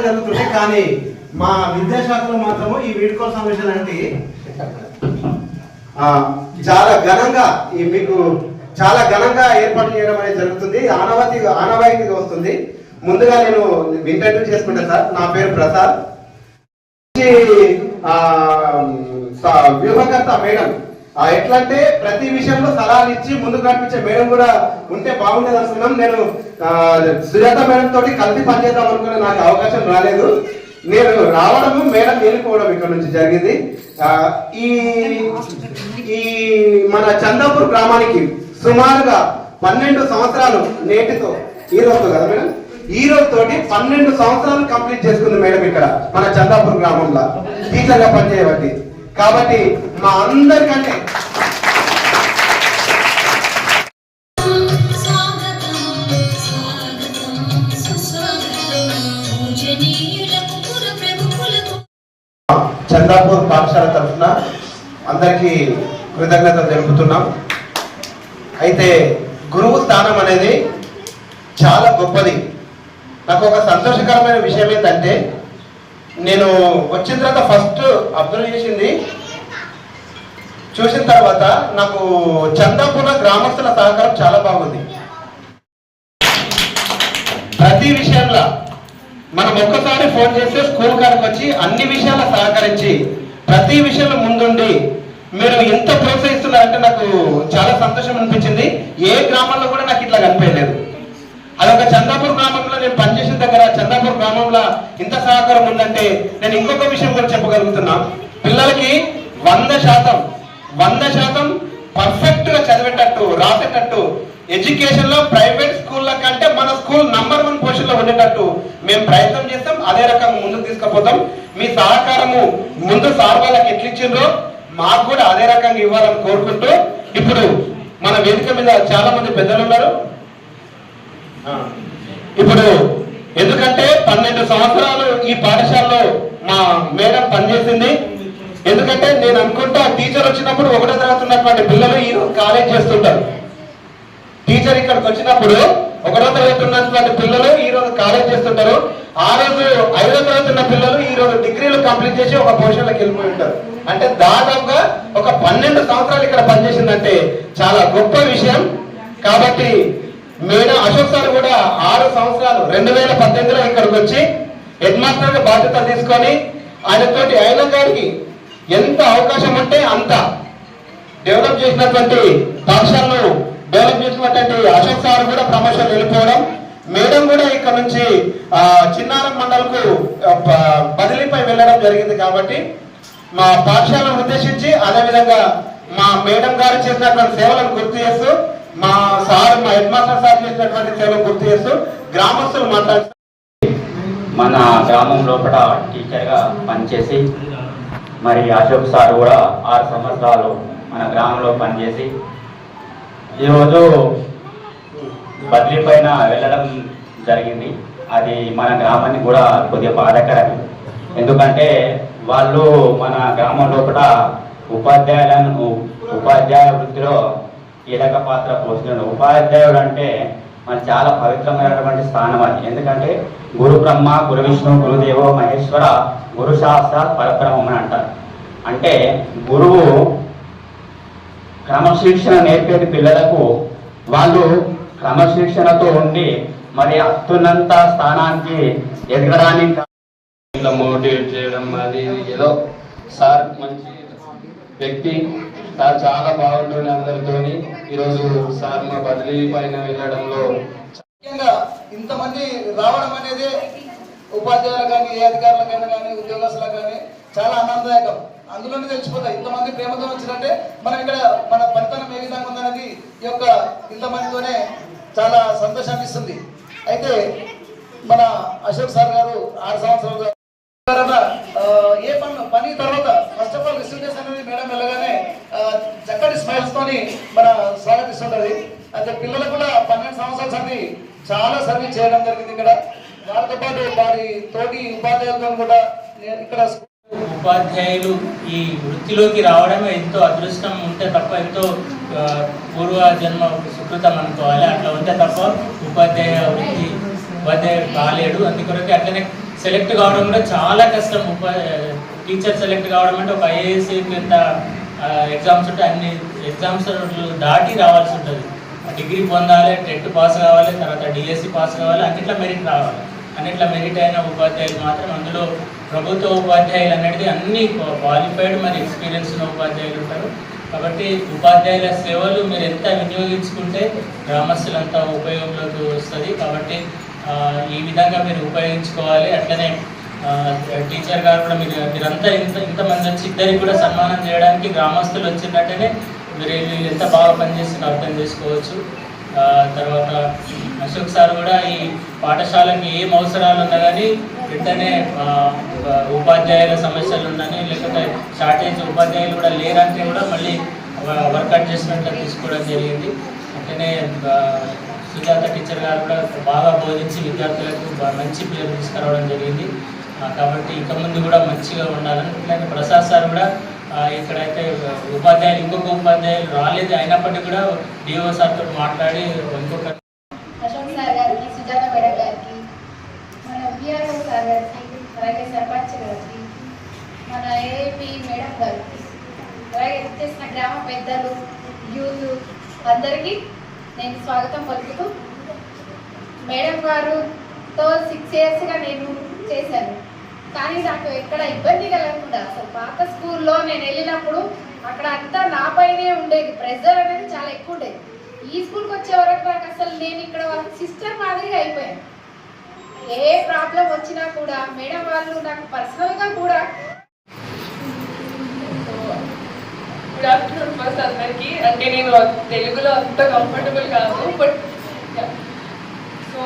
చాలా జరుగుతుంది కానీ మా విద్యాశాఖలో మాత్రము ఈ వీడ్కో సమావేశాలు అంటే చాలా ఘనంగా ఈ మీకు చాలా ఘనంగా ఏర్పాటు చేయడం అనేది జరుగుతుంది. ఆనవతి ఆనవాయితీగా వస్తుంది. ముందుగా నేను ఇంటర్వ్యూ చేసుకుంటా సార్. నా పేరు ప్రసాద్. వ్యూహకర్త మేడం ఎట్లా అంటే ప్రతి విషయంలో సలహాలు ఇచ్చి ముందుకు నడిపించే మేడం కూడా ఉంటే బాగుండేది అనుకున్నాం నేను సుజాత మేడం తోటి కలిసి పనిచేద్దాం అనుకున్న నాకు అవకాశం రాలేదు. నేను రావడము మేడం వెళ్ళిపోవడం ఇక్కడ నుంచి జరిగింది. ఈ ఈ మన చందాపూర్ గ్రామానికి సుమారుగా పన్నెండు సంవత్సరాలు నేటితో ఈ రోజు కదా మేడం? ఈ రోజు తోటి పన్నెండు సంవత్సరాలు కంప్లీట్ చేసుకుంది మేడం ఇక్కడ మన చందాపూర్ గ్రామంలో. టీచర్గా పనిచేయబట్టి. కాబట్టి మా అందరికంటే చందాపూర్ పాఠశాల తరఫున అందరికీ కృతజ్ఞత తెలుపుతున్నాం. అయితే గురువు స్థానం అనేది చాలా గొప్పది. నాకు ఒక సంతోషకరమైన విషయం ఏంటంటే నేను వచ్చిన తర్వాత ఫస్ట్ అబ్జర్వ్ చేసింది. చూసిన తర్వాత నాకు చందాపూర్ల గ్రామస్తుల సహకారం చాలా బాగుంది. ప్రతి విషయంలో మనం ఒక్కసారి ఫోన్ చేస్తే స్కూల్ కాడికి వచ్చి అన్ని విషయాలు సహకరించి ప్రతి విషయంలో ముందుండి మీరు ఎంత ప్రోత్సహిస్తున్నారంటే నాకు చాలా సంతోషం అనిపించింది. ఏ గ్రామంలో కూడా నాకు ఇట్లా కనిపించలేదు. అదొక చందాపూర్ గ్రామంలో నేను పనిచేసిన దగ్గర చందాపూర్ గ్రామంలో ఇంత సహకారం ఉందంటే నేను ఇంకొక విషయం కూడా చెప్పగలుగుతున్నా. పిల్లలకి వంద శాతం వంద శాతం పర్ఫెక్ట్గా చదివేటట్టు రాసేటట్టు ఎడ్యుకేషన్లో ప్రైవేట్ స్కూళ్ళ కంటే మన స్కూల్ నంబర్ వన్ పొజిషన్లో ఉండేటట్టు మేము ప్రయత్నం చేస్తాం. అదే రకంగా ముందుకు తీసుకుపోతాం. మీ సహకారము ముందు సార్ వాళ్ళకి ఎట్లా ఇచ్చిండ్రో మాకు కూడా అదే రకంగా ఇవ్వాలని కోరుకుంటూ ఇప్పుడు మన వేదిక మీద చాలా మంది పెద్దలు ఉన్నారు. ఇప్పుడు ఎందుకంటే పన్నెండు సంవత్సరాలు ఈ పాఠశాలలో మా మేడం పనిచేసింది. ఎందుకంటే నేను అనుకుంటా టీచర్ వచ్చినప్పుడు ఒకటో తరగతి ఉన్నటువంటి పిల్లలు ఈ కాలేజ్ చేస్తుంటారు. టీచర్ ఇక్కడికి వచ్చినప్పుడు ఒకటో తరగతి ఉన్నటువంటి పిల్లలు ఈ రోజు కాలేజ్ చేస్తుంటారు. ఆ రోజు ఐదో తరగతి ఉన్న పిల్లలు ఈ రోజు డిగ్రీలు కంప్లీట్ చేసి ఒక పొజిషన్లోకి వెళ్ళిపోయి ఉంటారు. అంటే దాదాపుగా ఒక పన్నెండు సంవత్సరాలు ఇక్కడ పనిచేసిందంటే చాలా గొప్ప విషయం. కాబట్టి మేడం అశోక్ సార్ కూడా ఆరు సంవత్సరాలు రెండు వేల పద్దెనిమిదిలో ఇక్కడికి వచ్చి హెడ్ మాస్టర్గా బాధ్యత తీసుకొని ఆయనతోటి ఆయన గారికి ఎంత అవకాశం ఉంటే అంత డెవలప్ చేసినటువంటి పాఠశాలను డెవలప్ చేసినటువంటి అశోక్ సార్ కూడా ప్రమోషన్ వెళ్ళిపోవడం మేడం కూడా ఇక్కడ నుంచి ఆ, చిన్నారం మండలకు బదిలీపై వెళ్ళడం జరిగింది కాబట్టి మా పాఠశాలను ఉద్దేశించి అదేవిధంగా మా మేడం గారు చేసినటువంటి సేవలను గుర్తు చేస్తూ మా సార్ మా హెడ్ మాస్టర్ సార్ చేసినటువంటి సేవ గుర్తు చేస్తూ గ్రామస్తులు మాట్లాడుతూ మన గ్రామం లోపల టీచర్గా పనిచేసి మరి అశోక్ సార్ కూడా ఆరు సంవత్సరాలు మన గ్రామంలో పనిచేసి ఈరోజు బదిలీ పైన వెళ్ళడం జరిగింది. అది మన గ్రామానికి కూడా కొద్దిగా బాధకరం ఎందుకంటే వాళ్ళు మన గ్రామం లోపల ఉపాధ్యాయులను ఉపాధ్యాయ వృత్తిలో కీలక పాత్ర పోషించడం ఉపాధ్యాయుడు అంటే మన చాలా పవిత్రమైనటువంటి స్థానం అది. ఎందుకంటే గురు బ్రహ్మ గురు విష్ణు గురుదేవో మహేశ్వర గురు శాస్త్ర పరబ్రహ్మం అని అంటారు. అంటే గురువు క్రమశిక్షణ నేర్పేది పిల్లలకు వాళ్ళు క్రమశిక్షణతో ఉండి మరి అత్తున్నంత స్థానానికి ఎదగడానికి మోటివేట్ చేయడం అది ఏదో సార్ మంచి వ్యక్తి సార్ చాలా బాగుంటుంది అందరితోని. ఈరోజు సార్ మా బదిలీ పైన వెళ్ళడంలో ముఖ్యంగా ఇంతమంది రావడం అనేది ఉపాధ్యాయులు కానీ ఏ అధికారులకైనా కానీ ఉద్యోగస్తులకు కానీ చాలా ఆనందదాయకం. అందులోనే తెలిసిపోతాయి ఇంతమంది ప్రేమతో వచ్చినట్టే మనం ఇక్కడ మన పనితనం ఏ విధంగా ఉందనేది ఈ యొక్క ఇంతమందితోనే చాలా సంతోషాన్ని ఇస్తుంది అయితే మన అశోక్ సార్ గారు ఆరు సంవత్సరాలు ఏ పని పని తర్వాత ఫస్ట్ ఆఫ్ ఆల్ రిసీవ్ చేసి మేడం వెళ్ళగానే చక్కటి స్మైల్స్ తోని మన స్వాగతిస్తుంటది అయితే పిల్లలకు కూడా పన్నెండు సంవత్సరాల సంది చాలా సర్వీస్ చేయడం జరిగింది ఇక్కడ. వారితో పాటు వారి తోటి ఉపాధ్యాయులతో కూడా ఇక్కడ ఉపాధ్యాయులు ఈ వృత్తిలోకి రావడమే ఎంతో అదృష్టం ఉంటే తప్ప ఎంతో పూర్వ జన్మ సుకృతం అనుకోవాలి. అట్లా ఉంటే తప్ప ఉపాధ్యాయ వృత్తి ఉపాధ్యాయుడు కాలేడు. అందుకొరకే అట్లనే సెలెక్ట్ కావడం కూడా చాలా కష్టం. ఉపా టీచర్ సెలెక్ట్ కావడం అంటే ఒక ఐఏఎస్ కింద ఎగ్జామ్స్ ఉంటాయి అన్ని ఎగ్జామ్స్ దాటి రావాల్సి ఉంటుంది. డిగ్రీ పొందాలి టెట్ పాస్ కావాలి తర్వాత డిఎస్సి పాస్ కావాలి అన్నిట్లో మెరిట్ రావాలి. అన్నిట్లో మెరిట్ అయిన ఉపాధ్యాయులు మాత్రం అందులో ప్రభుత్వ ఉపాధ్యాయులు అనేది అన్ని క్వాలిఫైడ్ మరి ఎక్స్పీరియన్స్ ఉన్న ఉపాధ్యాయులు ఉంటారు. కాబట్టి ఉపాధ్యాయుల సేవలు మీరు ఎంత వినియోగించుకుంటే గ్రామస్తులంతా ఉపయోగంలోకి వస్తుంది. కాబట్టి ఈ విధంగా మీరు ఉపయోగించుకోవాలి. అట్లనే టీచర్ గారు కూడా మీరు మీరంతా ఇంత ఇంతమంది వచ్చి ఇద్దరికి కూడా సన్మానం చేయడానికి గ్రామస్తులు వచ్చినట్టనే మీరు వీళ్ళు ఎంత బాగా పనిచేస్తున్న అర్థం చేసుకోవచ్చు. తర్వాత అశోక్ సార్ కూడా ఈ పాఠశాలకి ఏం అవసరాలు ఉన్నా కానీ వెంటనే ఉపాధ్యాయుల సమస్యలు ఉన్నాయని లేకపోతే షార్టేజ్ ఉపాధ్యాయులు కూడా లేరంటే కూడా మళ్ళీ వర్క్ అడ్జస్ట్మెంట్లో తీసుకోవడం జరిగింది. అట్లనే సుజాత టీచర్ గారు కూడా బాగా బోధించి విద్యార్థులకు మంచి పేరు తీసుకురావడం జరిగింది. కాబట్టి ఇక ముందు కూడా మంచిగా ఉండాలని ఇట్లాగే ప్రసాద్ సార్ కూడా ఇక్కడైతే ఉపాధ్యాయులు ఇంకొక ఉపాధ్యాయులు రాలేదు అయినప్పటికీ కూడా డిఓ సార్తో మాట్లాడి ఇంకొక అశోక్ సార్ గారికి సుజాత మేడం గారికి మన విఆర్ఓ సార్ గారికి అలాగే సర్పంచ్ గారికి మన ఏపీ మేడం గారికి అలాగే చేసిన గ్రామ పెద్దలు యూత్ అందరికీ నేను స్వాగతం పలుకుతూ మేడం గారుతో సిక్స్ ఇయర్స్గా నేను చేశాను. కానీ నాకు ఎక్కడ ఇబ్బంది కలగకుండా అసలు పాత స్కూల్లో నేను వెళ్ళినప్పుడు అక్కడ అంతా నాపైనే ఉండేది. ప్రెజర్ అనేది చాలా ఎక్కువ ఉండేది. ఈ స్కూల్కి వచ్చే వరకు నాకు అసలు నేను ఇక్కడ వాళ్ళకి సిస్టర్ మాదిరిగా అయిపోయాను. ఏ ప్రాబ్లం వచ్చినా కూడా మేడం వాళ్ళు నాకు పర్సనల్గా కూడా గుడ్ ఆఫ్టర్నూన్ ఫస్ట్ అందరికి అంటే నేను తెలుగులో అంత కంఫర్టబుల్ కాదు బట్ సో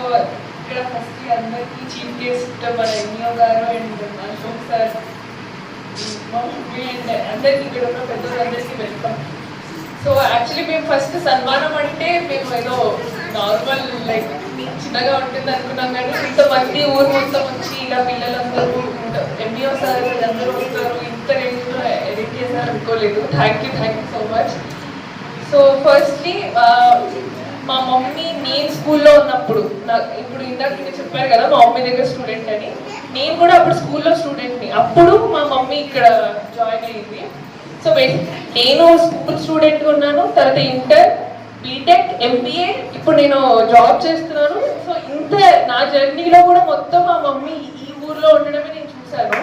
ఇక్కడ ఫస్ట్ అందరికి చీఫ్ గెస్ట్ మన ఎన్ఈఓ గారు అండ్ అశోక్ సార్ అండ్ అందరికి ఇక్కడ ఉన్న పెద్దలందరికీ వెల్కమ్ సో యాక్చువల్లీ మేము ఫస్ట్ సన్మానం అంటే మేము ఏదో నార్మల్ లైక్ చిన్నగా ఉంటుంది అనుకున్నాం కానీ ఇంతమంది ఊరు మొత్తం వచ్చి ఇలా పిల్లలందరూ ఎంఈఓ సార్ అందరూ వస్తారు ఇంత రేంజ్లో అనుకోలేదు. Thank you thank you so much so firstly మా మమ్మీ నేను స్కూల్లో ఉన్నప్పుడు నాకు ఇప్పుడు ఇందాక నేను చెప్పారు కదా మా మమ్మీ దగ్గర స్టూడెంట్ అని. నేను కూడా అప్పుడు స్కూల్లో స్టూడెంట్ని అప్పుడు మా మమ్మీ ఇక్కడ జాయిన్ అయ్యింది సో నేను స్కూల్ స్టూడెంట్ ఉన్నాను తర్వాత ఇంటర్ బీటెక్ ఎంబీఏ ఇప్పుడు నేను జాబ్ చేస్తున్నాను. సో ఇంత నా జర్నీలో కూడా మొత్తం మా మమ్మీ ఈ ఊర్లో ఉండడమే నేను చూశాను.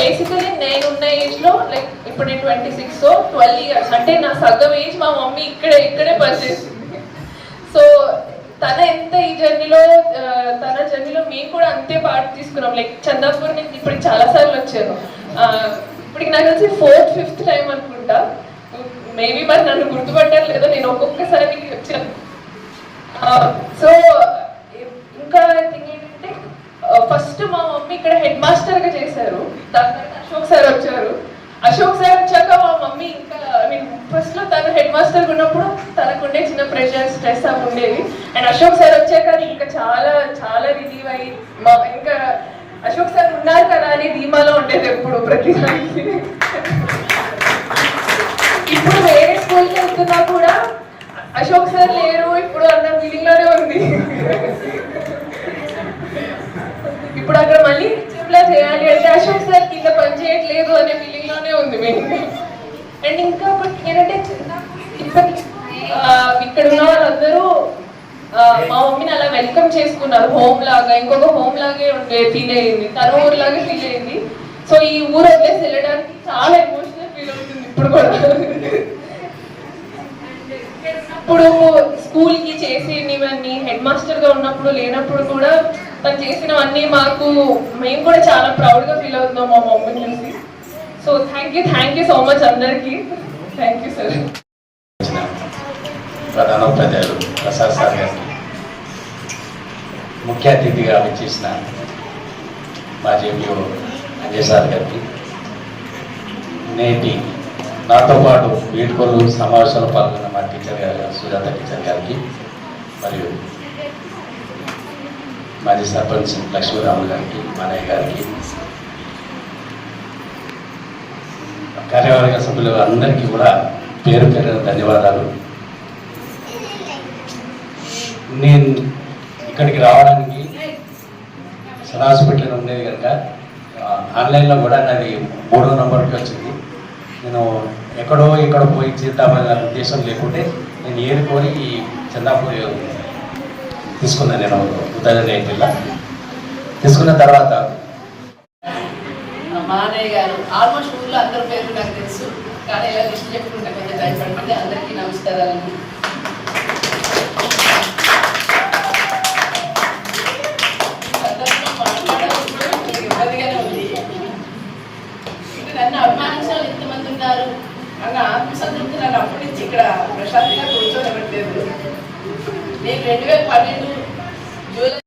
బేసికలీ నేను ఉన్న ఏజ్లో లైక్ ఇప్పుడు నేను ట్వంటీ సిక్స్ ట్వెల్వ్ ఇయర్స్ అంటే నా సగం ఏజ్ మా మమ్మీ ఇక్కడే ఇక్కడే పనిచేసింది. సో తన ఎంత ఈ జర్నీలో తన జర్నీలో మేము కూడా అంతే పార్ట్ తీసుకున్నాం. లైక్ చందాపూర్ నుంచి ఇప్పుడు చాలా సార్లు వచ్చాను. ఇప్పటికి నాకు తెలిసి ఫోర్త్ ఫిఫ్త్ టైం అనుకుంటా. మేబీ మరి నన్ను గుర్తుపట్టారు లేదో. నేను ఒక్కొక్కసారి వచ్చాను సో ఇంకా థింగ్ ఫస్ట్ మా మమ్మీ ఇక్కడ హెడ్ మాస్టర్గా చేశారు. దాని తర్వాత అశోక్ సార్ వచ్చారు. అశోక్ సార్ వచ్చాక మా మమ్మీ ఇంకా నేను ఫస్ట్లో తను హెడ్ మాస్టర్ ఉన్నప్పుడు తనకుండే చిన్న ప్రెషర్ స్ట్రెస్ అవి ఉండేది అండ్ అశోక్ సార్ వచ్చాక ఇంకా చాలా చాలా రిలీవ్ అయ్యి మా ఇంకా అశోక్ సార్ ఉన్నారు కదా అని ధీమాలో ఉండేది ఎప్పుడు ప్రతిసారి. ఇప్పుడు వేరే స్కూల్కి వెళ్తున్నా కూడా అశోక్ సార్ లేరు ఇప్పుడు అన్న ఫీలింగ్లోనే ఉంది. ఇప్పుడు అక్కడ మళ్ళీ లా చేయాలి. అంటే అశోక్ సార్ కింద పని చేయట్లేదు అనే ఫీలింగ్లోనే ఉంది మేము అండ్ ఇంకా ఒకటి ఏంటంటే ఇక్కడ ఉన్న వాళ్ళందరూ మా మమ్మీని అలా వెల్కమ్ చేసుకున్నారు. హోమ్ లాగా ఇంకొక హోమ్ లాగే ఉండే ఫీల్ అయ్యింది. తన ఊరు లాగే ఫీల్ అయింది సో ఈ ఊరు వదిలేసి వెళ్ళడానికి చాలా ఎమోషనల్ ఫీల్ అవుతుంది ఇప్పుడు కూడా. ఇప్పుడు స్కూల్కి చేసినవన్నీ హెడ్ మాస్టర్గా ఉన్నప్పుడు లేనప్పుడు కూడా తను చేసినవన్నీ మాకు మేము కూడా చాలా ప్రౌడ్గా ఫీల్ అవుతున్నాం మా మమ్మీని చూసి so thank you thank you so much అందరికి. థ్యాంక్ యూ సార్ ప్రధానోపాధ్యాయులు ప్రసాద్ సార్ గారికి ముఖ్య అతిథిగా విచ్చేసిన మాజీ ఎంఈఓ అంజయ్ సార్ గారికి నేటి నాతో పాటు వీడ్కోలు సమావేశంలో పాల్గొన్న మా టీచర్ గారు సుజాత టీచర్ గారికి మరియు మాజీ సర్పంచ్ లక్ష్మీరాములు గారికి మానయ్య గారికి కార్యవర్గ సభ్యులు అందరికీ కూడా పేరు పేరు ధన్యవాదాలు నేను ఇక్కడికి రావడానికి సన్ హాస్పిటల్ ఉండేది కనుక ఆన్లైన్లో కూడా నాది మూడో నంబర్కి వచ్చింది నేను ఎక్కడో ఎక్కడో పోయి చేద్దామనే ఉద్దేశం లేకుంటే నేను ఏరుకొని ఈ చందాపూర్ తీసుకున్నాను నేను ఉదయం ఏంటిలా తీసుకున్న తర్వాత మానయ్య గారు ఆల్మోస్ట్ ఊళ్ళో అందరి పేర్లు నాకు తెలుసు. కానీ ఇలా లిస్ట్ చెప్పుకుంటే కొంచెం టైం అందరికీ నమస్కారాలండి అందరితో నన్ను అభిమానించిన వాళ్ళు ఎంతమంది ఉన్నారు. అన్న ఆత్మసంతృప్తి నన్ను అప్పటి నుంచి ఇక్కడ ప్రశాంతంగా కూర్చోనివ్వట్లేదు. నేను రెండు వేల పన్నెండు జూలై